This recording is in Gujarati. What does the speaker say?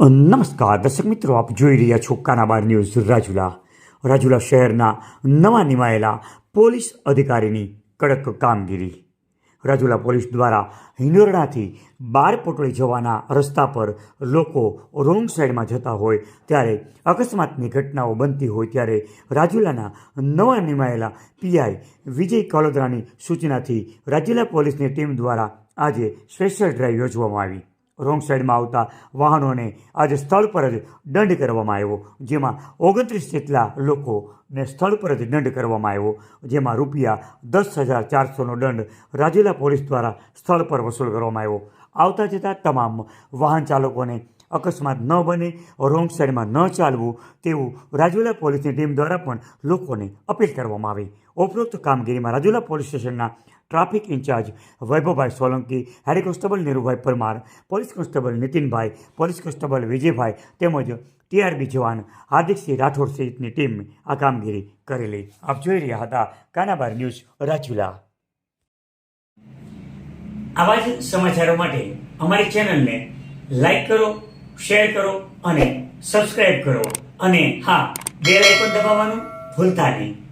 નમસ્કાર, દર્શક મિત્રો, આપ જોઈ રહ્યા છો કાનાબાર ન્યૂઝ રાજુલા. રાજુલા શહેરના નવા નિમાયેલા પોલીસ અધિકારીની કડક કામગીરી. રાજુલા પોલીસ દ્વારા હિંડોરણાથી બાર પોટળી જવાના રસ્તા પર લોકો રોંગ સાઈડમાં જતા હોય ત્યારે અકસ્માતની ઘટનાઓ બનતી હોય ત્યારે રાજુલાના નવા નિમાયેલા પીઆઈ વિજય કલોદરાની સૂચનાથી રાજુલા પોલીસની ટીમ દ્વારા આજે સ્પેશિયલ ડ્રાઈવ યોજવામાં આવી. રોંગ સાઈડમાં આવતા વાહનોને આજે સ્થળ પર જ દંડ કરવામાં આવ્યો જેમાં ઓગણત્રીસ જેટલા લોકોને સ્થળ પર જ દંડ કરવામાં આવ્યો, જેમાં રૂપિયા દસ હજાર ચારસોનો દંડ રાજુલા પોલીસ દ્વારા સ્થળ પર વસૂલ કરવામાં આવ્યો. આવતા જતાં તમામ વાહન ચાલકોને અકસ્માત ન બને, રોંગ સાઈડમાં ન ચાલવું તેવું રાજુલા પોલીસની ટીમ દ્વારા પણ લોકોને અપીલ કરવામાં આવી. ઉપરોક્ત કામગીરીમાં રાજુલા પોલીસ સ્ટેશનના traffic in-charge Vaibhavbhai Solanki, head constable Nirubhai Parmar, police constable Nitinbhai, police constable Vijaybhai તેમજ ટીઆરબી જવાન હાર્દિકસિંહ રાઠોડ સહિતની ટીમ આ કામગીરી કરેલી. આપ જોઈ રહ્યા હતા કાનાબાર ન્યૂઝ રાજુલા. આવા જ સમાચારો માટે અમારી ચેનલને લાઈક કરો, શેર કરો અને સબસ્ક્રાઇબ કરો. અને હા, બેલ પણ દબાવવાનું ભૂલતા નહીં.